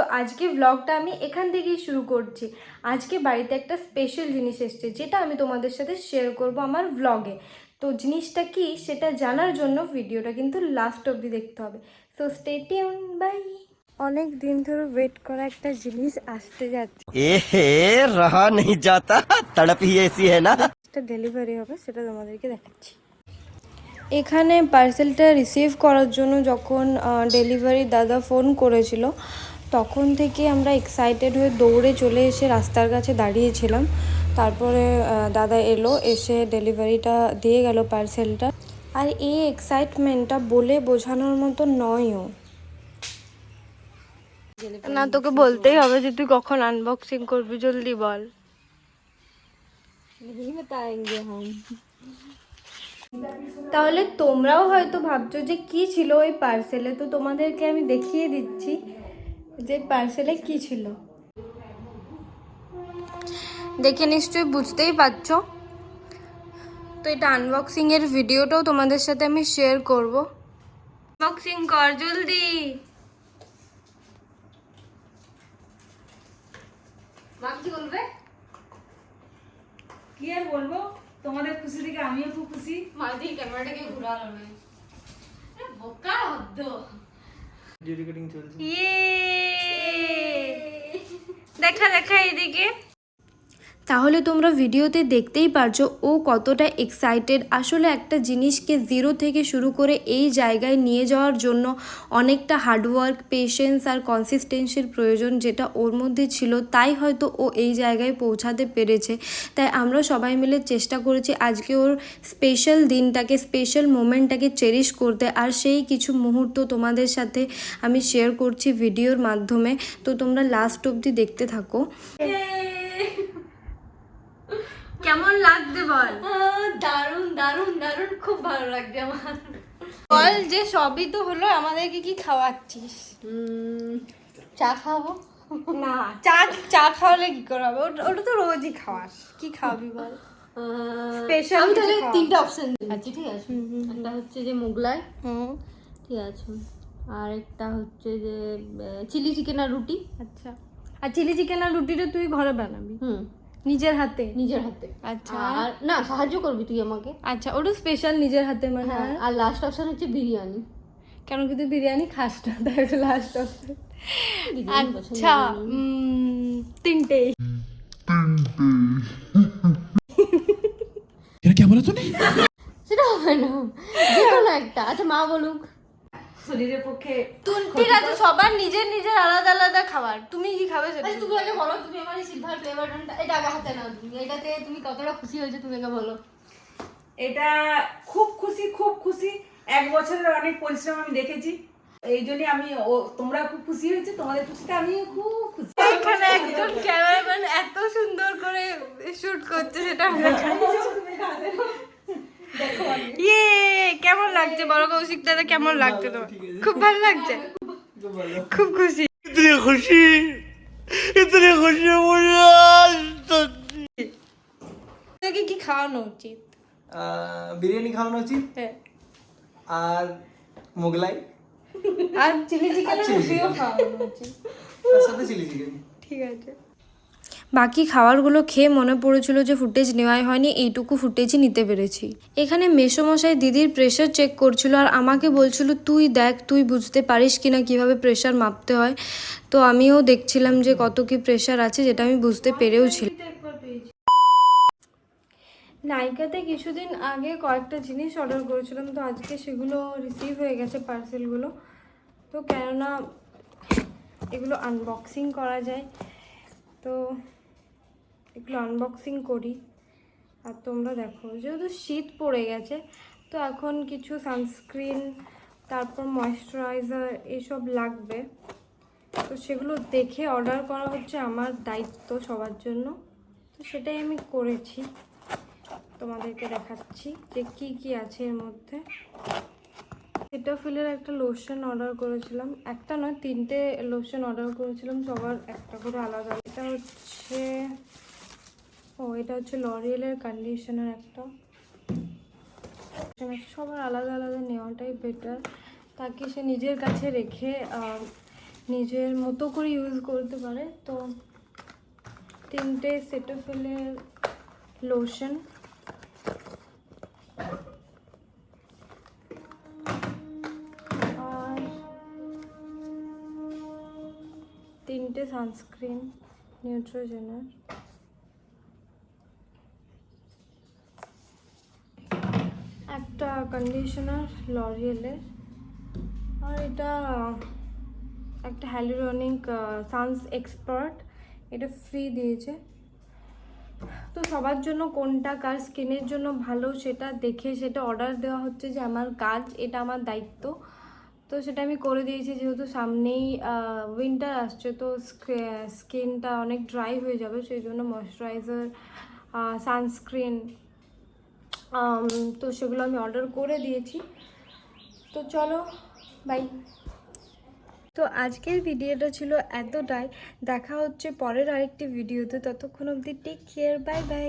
তো আজকে ব্লগটা আমি এখান থেকেই শুরু করছি। আজকে বাড়িতে একটা স্পেশাল জিনিস এসছে যেটা আমি তোমাদের সাথে শেয়ার করব আমার ব্লগে তো জিনিসটা কি সেটা জানার জন্য ভিডিওটা কিন্তু লাস্ট অবধি দেখতে হবে। সো স্টেটিউন বাই অনেক দিন ধরে ওয়েট করা একটা জিনিস আসতে যাচ্ছে। এ হে রহা নেই যাতা তড়প এসি না? ডেলিভারি হবে সেটা তোমাদেরকে দেখাচ্ছি। এখানে পার্সেলটা রিসিভ করার জন্য যখন ডেলিভারি দাদা ফোন করেছিল তখন থেকে আমরা এক্সাইটেড হয়ে দৌড়ে চলে এসে রাস্তার কাছে দাঁড়িয়েছিলাম। তারপরে দাদা এলো এসে ডেলিভারিটা দিয়ে গেল পার্সেলটা আর এই এক্সাইটমেন্টটা বলে বোঝানোর মতো নয়ও। না তোকে বলতেই হবে যে তুই কখন আনবক্সিং করবি জলদি বল। তাহলে তোমরাও হয়তো ভাবছ যে কি ছিল ওই পার্সেলে তো তোমাদেরকে আমি দেখিয়ে দিচ্ছি। যে পার্সেলে কি ছিল? দেখে নিশ্চয়ই বুঝতেই পারছ। তো এটা আনবক্সিং এর ভিডিওটাও তোমাদের সাথে আমি শেয়ার করব। আনবক্সিং কর জলদি। কি আর বলব? তোমাদের খুশি দেখে আমিও খুব খুশি। ইয়ে দেখা দেখা এদিকে। তাহলে তোমরা ভিডিওতে দেখতেই পারছ ও কতটা এক্সাইটেড আসলে একটা জিনিসকে জিরো থেকে শুরু করে এই জায়গায় নিয়ে যাওয়ার জন্য অনেকটা হার্ডওয়ার্ক পেশেন্স আর কনসিস্টেন্সির প্রয়োজন যেটা ওর মধ্যে ছিল, তাই হয়তো ও এই জায়গায় পৌঁছাতে পেরেছে। তাই আমরা সবাই মিলে চেষ্টা করেছি আজকে ওর স্পেশাল দিনটাকে স্পেশাল মোমেন্টটাকে চেরিশ করতে। আর সেই কিছু মুহূর্ত তোমাদের সাথে আমি শেয়ার করছি ভিডিওর মাধ্যমে। তো তোমরা লাস্ট অবধি দেখতে থাকো। কেমন লাগছে বল? দারুণ দারুণ দারুণ খুব ভালো লাগছে আমার। বল যে সবই তো হলো আমাদেরকে কি খাওয়াচ্ছিস? চা খাব? না। চা চা খাওয়ালে কি করে হবে? ওটা ওটা তো রোজই খাওয়াস। কি খাওয়াবি বল? Special আমি তাহলে। তিনটা অপশন দিচ্ছি ঠিক আছে? একটা হচ্ছে যে মোগলাই। হুম। ঠিক আছে। আর একটা হচ্ছে যে চিলি চিকেন আর রুটি। আচ্ছা। আর চিলি চিকেন আর রুটিটা তুই ঘরে বানাবি? হুম। নিজের হাতে। নিজের হাতে। আচ্ছা। আর না সাহায্য করবি তুই আমাকে। আচ্ছা ওটা স্পেশাল নিজের হাতে মানে হ্যাঁ আর লাস্ট অপশন হচ্ছে বিরিয়ানি। কেন কি তুই বিরিয়ানি খাস না? তাই ওটা লাস্ট অপশন বিরিয়ানি পছন্দ আচ্ছা করি। উম, তিনটেই সেটা হবে না। যে কোনো একটা। আচ্ছা মা বলুক। শরীরের পক্ষে ঠিক আছে সবার নিজের নিজের আলাদা আলাদা খাবার। তুমি কি খাবে সেটা আচ্ছা তুমি আগে বলো তুমি আমার এই সিলভার ফ্লেভারটা এটা আগে হাতে নাও তুমি। এটাতে তুমি কতটা খুশি হয়েছে তুমি আগে বলো। এটা খুব খুশি খুব খুশি। এক বছরের অনেক পরিশ্রম আমি দেখেছি। এই জন্যই আমি ও তোমরা খুব খুশি হয়েছে তোমাদের খুশিতে আমিও খুব খুশি। এখানে একজন ক্যামেরাম্যান এত সুন্দর করে শুট করছে সেটা আমি দেখাচ্ছি। কেমন লাগছে? বড় কৌশিক দাদা কেমন লাগছে তোমার? খুব ভালো লাগছে? খুব খুশি। ইতনি খুশি। ইতনি খুশি তোকে কি খাওয়ানো উচিত? বিরিয়ানি খাওয়ানো উচিত? হ্যাঁ। আর মোগলাই? আর চিলি চিকেন। খাওয়ানো উচিত। তার সাথে চিলি চিকেন। ঠিক আছে। বাকি খাবারগুলো খেয়ে মনে পড়েছিল যে ফুটেজ নেওয়াই হয়নি, এইটুকু ফুটেজই নিতে পেরেছি। এখানে মেসোমশাই দিদির প্রেশার চেক করছিল আর আমাকে বলছিল, তুই দেখ, তুই বুঝতে পারিস কি না কীভাবে প্রেশার মাপতে হয়? তো আমিও দেখছিলাম যে কত কি প্রেশার আছে যেটা আমি বুঝতে পেরেও ছিলাম। নাইকাতে কিছুদিন আগে কয়েকটা জিনিস অর্ডার করেছিলাম, তো আজকে সেগুলো রিসিভ হয়ে গেছে পার্সেলগুলো তো কেননা এগুলো আনবক্সিং করা যায়, তো এগুলো আনবক্সিং করি। আর তোমরা দেখো, যেহেতু শীত পড়ে গেছে, তো এখন কিছু সানস্ক্রিন তারপর ময়শ্চারাইজার এসব লাগবে। তো সেগুলো দেখে অর্ডার করা হচ্ছে আমার দায়িত্ব সবার জন্য। তো সেটাই আমি করেছি। তোমাদেরকে দেখাচ্ছি যে কি কি আছে এর মধ্যে। সেটাফিলের একটা লোশন অর্ডার করেছিলাম। একটা নয়, তিনটে লোশন অর্ডার করেছিলাম। সবার একটা করে আলাদা। এটা হচ্ছে ও, এটা হচ্ছে লরিয়েলের কন্ডিশনার একটা। সবার আলাদা আলাদা নেওয়াটাই বেটার তাকে সে নিজের কাছে রেখে নিজের মতো করে ইউজ করতে পারে। তো তিনটে সেটোফিলের লোশন আর তিনটে সানস্ক্রিন নিউট্রোজেনের একটা কন্ডিশনার লরিয়েলের আর এটা একটা হ্যালুরনিক সানস এক্সপার্ট এটা ফ্রি দিয়েছে। তো সবার জন্য কোনটা কার স্কিনের জন্য ভালো সেটা দেখে সেটা অর্ডার দেওয়া হচ্ছে যে আমার কাজ, এটা আমার দায়িত্ব। তো সেটা আমি করে দিয়েছি যেহেতু সামনেই উইন্টার আসছে, তো স্কিনটা অনেক ড্রাই হয়ে যাবে, সেই জন্য ময়শ্চারাইজার সানস্ক্রিন তো সেগুলো আমি অর্ডার করে দিয়েছি। তো চলো বাই তো আজকের ভিডিওটা ছিল এতটাই। দেখা হচ্ছে পরের আরেকটি ভিডিওতে ততক্ষণ অবধি টেক কেয়ার বাই বাই